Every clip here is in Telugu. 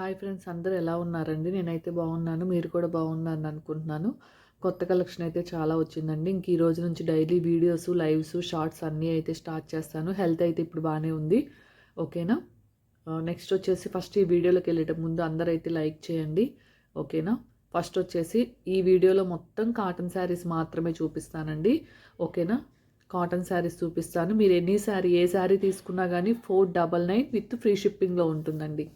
హాయ్ ఫ్రెండ్స్ అందరూ ఎలా ఉన్నారండి? నేనైతే బాగున్నాను మీరు కూడా బాగున్నారని అనుకుంటున్నాను. కొత్త కలెక్షన్ అయితే చాలా వచ్చిందండి. ఇంక ఈ రోజు నుంచి డైలీ వీడియోస్ లైవ్స్ షార్ట్స్ అన్నీ అయితే స్టార్ట్ చేస్తాను. హెల్త్ అయితే ఇప్పుడు బాగానే ఉంది. ఓకేనా? నెక్స్ట్ వచ్చేసి ఫస్ట్ ఈ వీడియోలోకి వెళ్ళేట ముందు అందరూ అయితే లైక్ చేయండి. ఓకేనా? ఫస్ట్ వచ్చేసి ఈ వీడియోలో మొత్తం కాటన్ శారీస్ మాత్రమే చూపిస్తానండి. ఓకేనా? కాటన్ శారీస్ చూపిస్తాను. మీరు ఎన్ని శారీ ఏ శారీ తీసుకున్నా కానీ four double nine with free షిప్పింగ్లో ఉంటుందండి.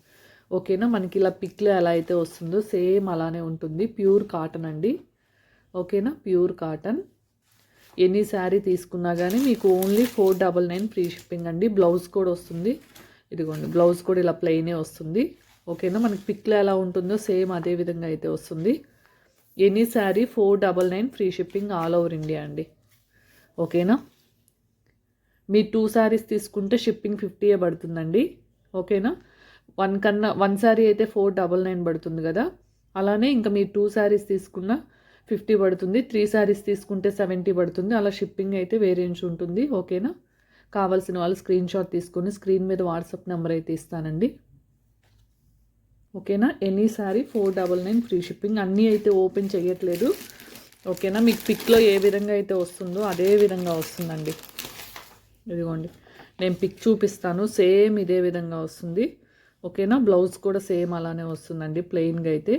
ఓకేనా? మనకి ఇలా పిక్లు ఎలా అయితే వస్తుందో సేమ్ అలానే ఉంటుంది. ప్యూర్ కాటన్ అండి. ఓకేనా? Pure cotton. ఎన్ని శారీ తీసుకున్నా కానీ మీకు only four double nine free shipping అండి. బ్లౌజ్ కూడా వస్తుంది. ఇదిగోండి బ్లౌజ్ కూడా ఇలా ప్లెయినే వస్తుంది. ఓకేనా? మనకి పిక్లో ఎలా ఉంటుందో సేమ్ అదే విధంగా అయితే వస్తుంది. Any sari? Four double nine free shipping all over India అండి. ఓకేనా? మీ టూ శారీస్ తీసుకుంటే షిప్పింగ్ ఫిఫ్టీయే పడుతుందండి. ఓకేనా? వన్ కన్నా వన్ శారీ అయితే ఫోర్ డబల్ నైన్ పడుతుంది కదా. అలానే ఇంకా మీరు టూ శారీస్ తీసుకున్న ఫిఫ్టీ పడుతుంది త్రీ శారీస్ తీసుకుంటే సెవెంటీ పడుతుంది. అలా షిప్పింగ్ అయితే వేరేంజ్ ఉంటుంది ఓకేనా? కావాల్సిన వాళ్ళు స్క్రీన్ షాట్ తీసుకొని స్క్రీన్ మీద వాట్సాప్ నెంబర్ అయితే ఇస్తానండి. ఓకేనా? Any sari four double nine free shipping. అన్నీ అయితే ఓపెన్ చేయట్లేదు ఓకేనా? మీకు పిక్లో ఏ విధంగా అయితే వస్తుందో అదే విధంగా వస్తుందండి. ఇదిగోండి నేను పిక్ చూపిస్తాను సేమ్ ఇదే విధంగా వస్తుంది. ఓకేనా? బ్లౌజ్ కూడా సేమ్ అలానే వస్తుందండి ప్లెయిన్గా అయితే.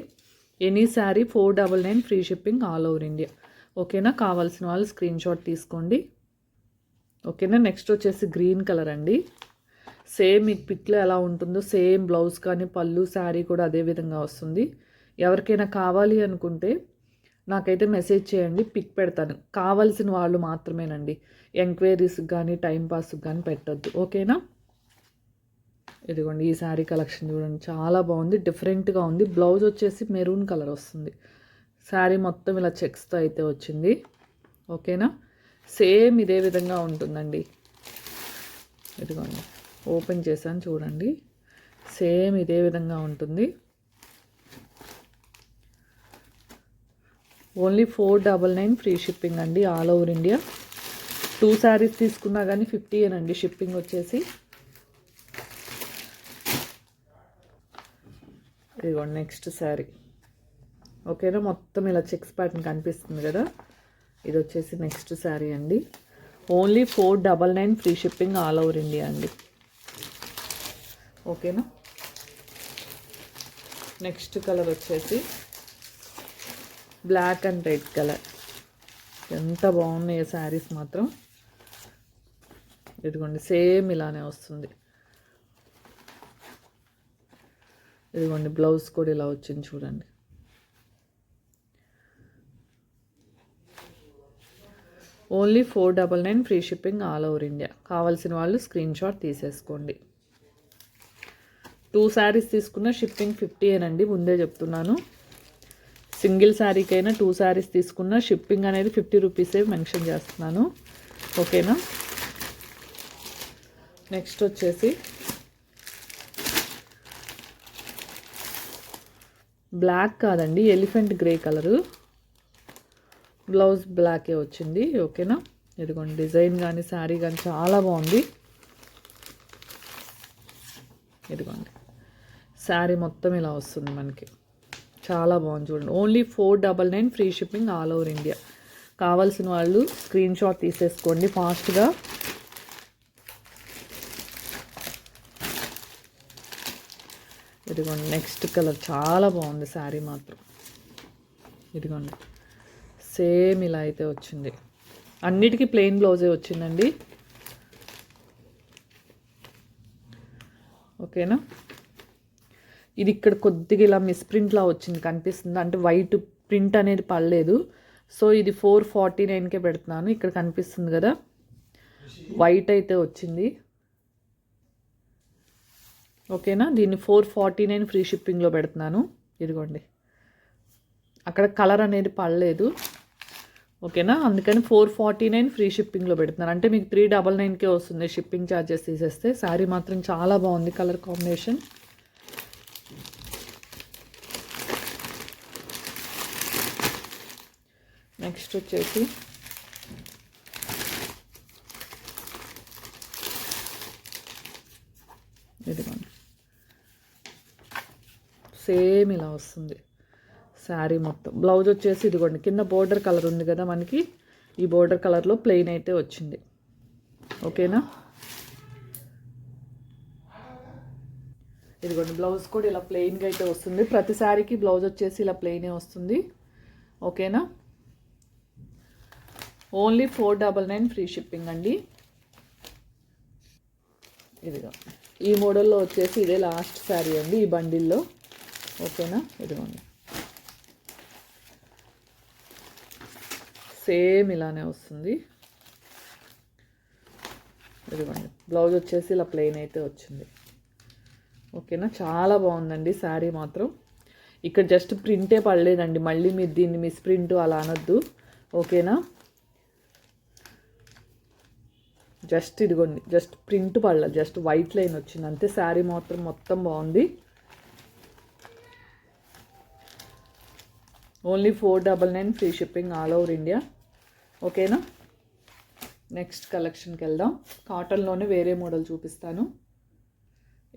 Any sari four double nine free shipping all over India. ఓకేనా? కావాల్సిన వాళ్ళు స్క్రీన్ షాట్ తీసుకోండి. ఓకేనా? నెక్స్ట్ వచ్చేసి గ్రీన్ కలర్ అండి. సేమ్ మీకు పిక్లో ఎలా ఉంటుందో సేమ్ బ్లౌజ్ కానీ పళ్ళు శారీ కూడా అదే విధంగా వస్తుంది. ఎవరికైనా కావాలి అనుకుంటే నాకైతే మెసేజ్ చేయండి పిక్ పెడతాను. కావాల్సిన వాళ్ళు మాత్రమేనండి. ఎంక్వైరీస్కి కానీ టైంపాస్కి కానీ పెట్టద్దు. ఓకేనా? ఇదిగోండి ఈ శారీ కలెక్షన్ చూడండి. చాలా బాగుంది డిఫరెంట్గా ఉంది. బ్లౌజ్ వచ్చేసి మెరూన్ కలర్ వస్తుంది. శారీ మొత్తం ఇలా చెక్స్తో అయితే వచ్చింది. ఓకేనా సేమ్ ఇదే విధంగా ఉంటుందండి. ఇదిగోండి ఓపెన్ చేశాను చూడండి. సేమ్ ఇదే విధంగా ఉంటుంది. Only four double nine free shipping అండి all over India two saris తీసుకున్నా కానీ ఫిఫ్టీ అండి షిప్పింగ్ వచ్చేసి. ఇదిగోండి నెక్స్ట్ శారీ ఓకేనా మొత్తం ఇలా చెక్స్ ప్యాటర్న్ కనిపిస్తుంది కదా? ఇది వచ్చేసి నెక్స్ట్ శారీ అండి. Only four double nine free shipping all over India అండి. ఓకేనా నెక్స్ట్ కలర్ వచ్చేసి బ్లాక్ అండ్ రెడ్ కలర్ ఎంత బాగున్నాయి శారీస్ మాత్రం. ఇదిగోండి సేమ్ ఇలానే వస్తుంది. ఇదిగోండి బ్లౌజ్ కూడా ఇలా వచ్చింది చూడండి. Only four double nine free shipping all over India. కావాల్సిన వాళ్ళు స్క్రీన్ షాట్ తీసేసుకోండి. టూ శారీస్ తీసుకున్న షిప్పింగ్ ఫిఫ్టీ అనండి ముందే చెప్తున్నాను. సింగిల్ శారీకైనా టూ శారీస్ తీసుకున్న షిప్పింగ్ అనేది ఫిఫ్టీ రూపీసే మెన్షన్ చేస్తున్నాను. ఓకేనా? నెక్స్ట్ వచ్చేసి బ్లాక్ కాదండి ఎలిఫెంట్ గ్రే కలరు. బ్లౌజ్ బ్లాకే వచ్చింది ఓకేనా? ఇదిగోండి డిజైన్ కానీ శారీ కానీ చాలా బాగుంది. ఇదిగోండి శారీ మొత్తం ఇలా వస్తుంది మనకి. చాలా బాగుంది చూడండి only four double nine free shipping all over India. కావాల్సిన వాళ్ళు స్క్రీన్ షాట్ తీసేసుకోండి ఫాస్ట్గా. ఇదిగోండి నెక్స్ట్ కలర్ చాలా బాగుంది శారీ మాత్రం. ఇదిగోండి సేమ్ ఇలా అయితే వచ్చింది. అన్నిటికీ ప్లెయిన్ బ్లౌజే వచ్చిందండి. ఓకేనా ఇది ఇక్కడ కొద్దిగా ఇలా మిస్ప్రింట్లా వచ్చింది కనిపిస్తుంది. అంటే వైట్ ప్రింట్ అనేది పడలేదు. సో ఇది ఫోర్ ఫార్టీ నైన్కే పెడుతున్నాను ఇక్కడ కనిపిస్తుంది కదా. వైట్ అయితే వచ్చింది. ఓకేనా? దీన్ని ఫోర్ ఫార్టీ నైన్ ఫ్రీ షిప్పింగ్లో పెడుతున్నాను. ఇదిగోండి. అక్కడ కలర్ అనేది పడలేదు. ఓకేనా? అందుకని ఫోర్ ఫార్టీ నైన్ ఫ్రీ షిప్పింగ్లో పెడుతున్నాను. అంటే మీకు త్రీ డబల్ నైన్కే వస్తుంది షిప్పింగ్ ఛార్జెస్ తీసేస్తే. శారీ మాత్రం చాలా బాగుంది కలర్ కాంబినేషన్ నెక్స్ట్ వచ్చేసి ఇదిగోండి సేమ్ ఇలా వస్తుంది. శారీ మొత్తం. బ్లౌజ్ వచ్చేసి ఇదిగోండి కింద బోర్డర్ కలర్ ఉంది కదా మనకి ఈ బోర్డర్ కలర్లో ప్లెయిన్ అయితే వచ్చింది. ఓకేనా? ఇదిగోండి బ్లౌజ్ కూడా ఇలా ప్లెయిన్గా అయితే వస్తుంది. ప్రతి శారీకి బ్లౌజ్ వచ్చేసి ఇలా ప్లెయినే వస్తుంది. ఓకేనా? Only four double nine free shipping అండి. ఇదిగో ఈ మోడల్లో వచ్చేసి ఇదే లాస్ట్ శారీ అండి ఈ బండిల్లో. ఓకేనా? ఇదిగోండి. సేమ్ ఇలానే వస్తుంది. ఇదిగోండి. బ్లౌజ్ వచ్చేసి ఇలా ప్లెయిన్ అయితే వచ్చింది. ఓకేనా? చాలా బాగుందండి శారీ మాత్రం. ఇక్కడ జస్ట్ ప్రింటే పడలేదండి. మళ్ళీ మీరు దీన్ని మిస్ ప్రింట్ అలా అనొద్దు. ఓకేనా? జస్ట్ ఇదిగోండి. జస్ట్ ప్రింట్ పడలేదు. జస్ట్ వైట్ లైన్ వచ్చింది. అంతే. శారీ మాత్రం మొత్తం బాగుంది. Only four double nine free shipping all over India. ఓకేనా? నెక్స్ట్ కలెక్షన్కి వెళ్దాం. కాటన్లోనే వేరే మోడల్ చూపిస్తాను.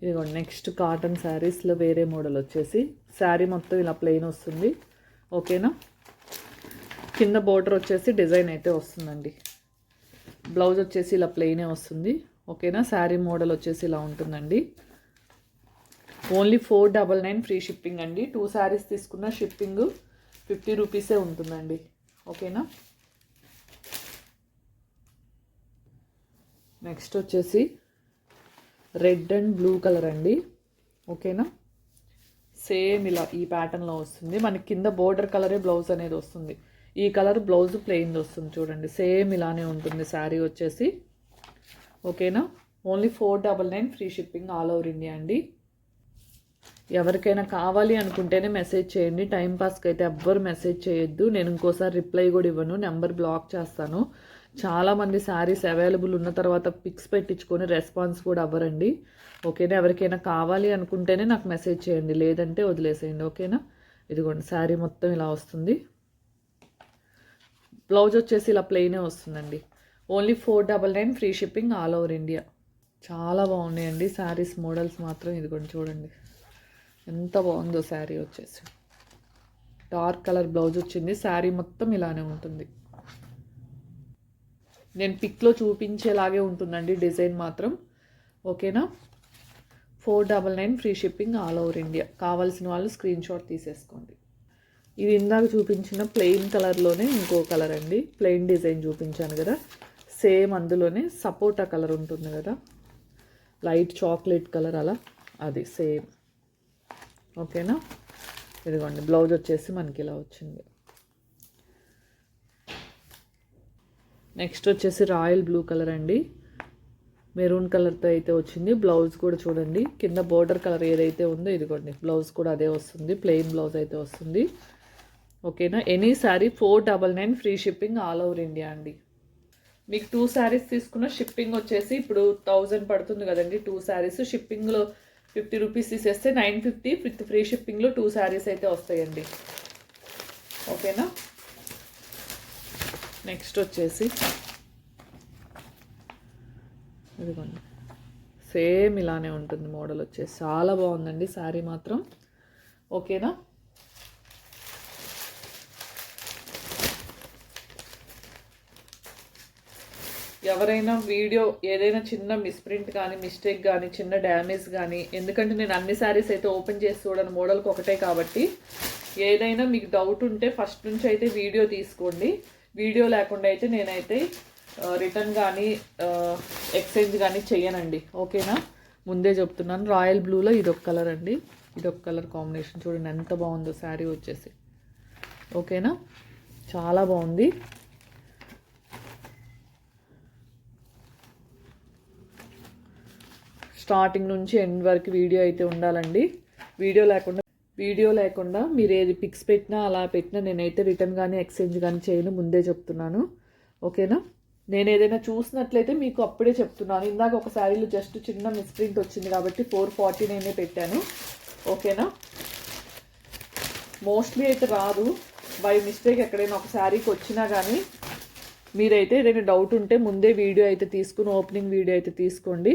ఇదిగోండి నెక్స్ట్ కాటన్ శారీస్లో వేరే మోడల్ వచ్చేసి. శారీ మొత్తం ఇలా ప్లెయిన్ వస్తుంది. ఓకేనా? కింద బోర్డర్ వచ్చేసి డిజైన్ అయితే వస్తుందండి. బ్లౌజ్ వచ్చేసి ఇలా ప్లెయినే వస్తుంది. ఓకేనా? శారీ మోడల్ వచ్చేసి ఇలా ఉంటుందండి. Only four double nine free shipping అండి. టూ శారీస్ తీసుకున్న షిప్పింగ్ ఫిఫ్టీ రూపీసే ఉంటుందండి. ఓకేనా? నెక్స్ట్ వచ్చేసి రెడ్ అండ్ బ్లూ కలర్ అండి. ఓకేనా? సేమ్ ఇలా ఈ ప్యాటర్న్లో వస్తుంది. మనకి కింద బోర్డర్ కలరే బ్లౌజ్ అనేది వస్తుంది. ఈ కలర్ బ్లౌజ్ ప్లెయిన్ వస్తుంది చూడండి. సేమ్ ఇలానే ఉంటుంది శారీ వచ్చేసి. ఓకేనా? Only four double nine free shipping all over India అండి. ఎవరికైనా కావాలి అనుకుంటేనే మెసేజ్ చేయండి. టైం పాస్కి అయితే ఎవ్వరు మెసేజ్ చేయొద్దు. నేను ఇంకోసారి రిప్లై కూడా ఇవ్వను. నెంబర్ బ్లాక్ చేస్తాను. చాలామంది శారీస్ అవైలబుల్ ఉన్న తర్వాత పిక్స్ పెట్టించుకొని రెస్పాన్స్ కూడా అవ్వరండి. ఓకేనా ఎవరికైనా కావాలి అనుకుంటేనే నాకు మెసేజ్ చేయండి. లేదంటే వదిలేసేయండి. ఓకేనా ఇదిగోండి. శారీ మొత్తం ఇలా వస్తుంది. బ్లౌజ్ వచ్చేసి ఇలా ప్లెయినే వస్తుందండి. Only four double nine free shipping all over India చాలా బాగున్నాయండి. శారీస్ మోడల్స్ మాత్రం ఇదిగోండి చూడండి. ఎంత బాగుందో శారీ వచ్చేసి. డార్క్ కలర్ బ్లౌజ్ వచ్చింది. శారీ మొత్తం ఇలానే ఉంటుంది. నేను పిక్లో చూపించేలాగే ఉంటుందండి డిజైన్ మాత్రం. ఓకేనా? Four double nine free shipping all over India. కావాల్సిన వాళ్ళు స్క్రీన్ షాట్ తీసేసుకోండి. ఇది ఇందాక చూపించిన ప్లెయిన్ కలర్లోనే ఇంకో కలర్ అండి. ప్లెయిన్ డిజైన్ చూపించాను కదా. సేమ్ అందులోనే సపోటా కలర్ ఉంటుంది కదా. లైట్ చాక్లెట్ కలర్ అలా. అది సేమ్. ఓకేనా? ఇదిగోండి బ్లౌజ్ వచ్చేసి మనకి ఇలా వచ్చింది. నెక్స్ట్ వచ్చేసి రాయల్ బ్లూ కలర్ అండి. మెరూన్ కలర్తో అయితే వచ్చింది. బ్లౌజ్ కూడా చూడండి కింద బోర్డర్ కలర్ ఏదైతే ఉందో ఇదిగోండి బ్లౌజ్ కూడా అదే వస్తుంది ప్లెయిన్ బ్లౌజ్ అయితే వస్తుంది. ఓకేనా? Any sari four double nine free shipping all over India అండి. మీకు టూ శారీస్ తీసుకున్న షిప్పింగ్ వచ్చేసి ఇప్పుడు థౌజండ్ పడుతుంది కదండి టూ శారీస్. షిప్పింగ్లో ఫిఫ్టీ రూపీస్ తీసేస్తే నైన్ ఫిఫ్టీ విత్ ఫ్రీ షిప్పింగ్లో టూ శారీస్ అయితే వస్తాయండి. ఓకేనా? నెక్స్ట్ వచ్చేసి ఇదిగోండి. సేమ్ ఇలానే ఉంటుంది మోడల్ వచ్చేసి. చాలా బాగుందండి శారీ మాత్రం. ఓకేనా? ఎవరైనా వీడియో ఏదైనా చిన్న మిస్ప్రింట్ కానీ మిస్టేక్ కానీ చిన్న డ్యామేజ్ కానీ ఎందుకంటే నేను అన్ని శారీస్ అయితే ఓపెన్ చేసి చూడను. మోడల్కి ఒకటే కాబట్టి ఏదైనా మీకు డౌట్ ఉంటే ఫస్ట్ నుంచి అయితే వీడియో తీసుకోండి. వీడియో లేకుండా అయితే నేనైతే రిటర్న్ కానీ ఎక్స్చేంజ్ కానీ చేయనండి ఓకేనా ముందే చెప్తున్నాను. రాయల్ బ్లూలో ఇదొక కలర్ అండి. ఇదొక కలర్ కాంబినేషన్ చూడండి ఎంత బాగుందో శారీ వచ్చేసి. ఓకేనా చాలా బాగుంది. స్టార్టింగ్ నుంచి ఎండ్ వరకు వీడియో అయితే ఉండాలండి. వీడియో లేకుండా వీడియో లేకుండా మీరు ఏది పిక్స్ పెట్టినా అలా పెట్టినా నేనైతే రిటర్న్ కానీ ఎక్స్చేంజ్ కానీ చేయను. ముందే చెప్తున్నాను. ఓకేనా? నేను ఏదైనా చూసినట్లయితే మీకు అప్పుడే చెప్తున్నాను. ఇందాక ఒక శారీలో జస్ట్ చిన్న మిస్ప్రింట్ వచ్చింది కాబట్టి ఫోర్ ఫార్టీ నేనే పెట్టాను. ఓకేనా? మోస్ట్లీ అయితే రాదు. బై మిస్టేక్ ఎక్కడైనా ఒక శారీకి వచ్చినా కానీ మీరైతే ఏదైనా డౌట్ ఉంటే ముందే వీడియో అయితే తీసుకుని ఓపెనింగ్ వీడియో అయితే తీసుకోండి.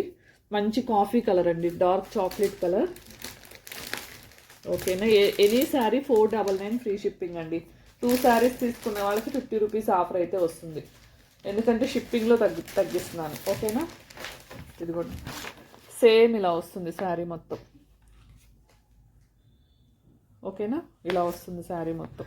మంచి కాఫీ కలర్ అండి డార్క్ చాక్లెట్ కలర్. ఓకేనా? ఏ- any sari four double nine free shipping అండి. టూ శారీస్ తీసుకునే వాళ్ళకి ఫిఫ్టీ రూపీస్ ఆఫర్ అయితే వస్తుంది. ఎందుకంటే షిప్పింగ్లో తగ్గి తగ్గిస్తున్నాను. ఓకేనా? ఇది కూడా సేమ్ ఇలా వస్తుంది శారీ మొత్తం. ఓకేనా? ఇలా వస్తుంది శారీ మొత్తం.